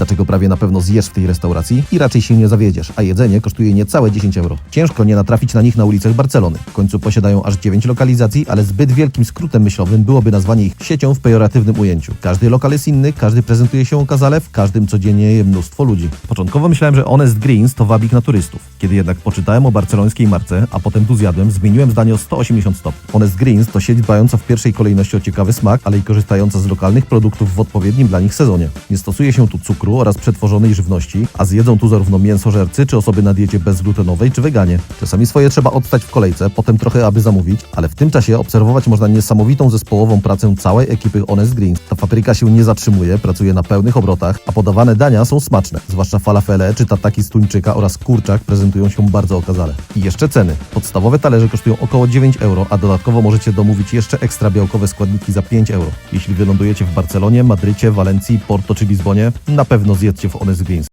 Dlaczego prawie na pewno zjesz w tej restauracji i raczej się nie zawiedziesz, a jedzenie kosztuje niecałe 10 euro. Ciężko nie natrafić na nich na ulicach Barcelony. W końcu posiadają aż 9 lokalizacji, ale zbyt wielkim skrótem myślowym byłoby nazwanie ich siecią w pejoratywnym ujęciu. Każdy lokal jest inny, każdy prezentuje się okazale, w każdym codziennie je mnóstwo ludzi. Początkowo myślałem, że Honest Greens to wabik na turystów. Kiedy jednak poczytałem o barcelońskiej marce, a potem tu zjadłem, zmieniłem zdanie o 180 stopni. Honest Greens to sieć dbająca w pierwszej kolejności o ciekawy smak, ale i korzystająca z lokalnych produktów w odpowiednim dla nich sezonie. Nie stosuje się tu cukru oraz przetworzonej żywności, a zjedzą tu zarówno mięsożercy, czy osoby na diecie bezglutenowej, czy weganie. Czasami swoje trzeba odstać w kolejce, potem trochę aby zamówić, ale w tym czasie obserwować można niesamowitą zespołową pracę całej ekipy Honest Greens. Ta fabryka się nie zatrzymuje, pracuje na pełnych obrotach, a podawane dania są smaczne. Zwłaszcza falafele czy tataki z tuńczyka oraz kurczak prezentują się bardzo okazale. I jeszcze ceny. Podstawowe talerze kosztują około 9 euro, a dodatkowo możecie domówić jeszcze ekstra białkowe składniki za 5 euro. Jeśli wylądujecie w Barcelonie, Madrycie, Walencji, Porto czy Lizbonie, na pewno zjedzcie w Honest Greens.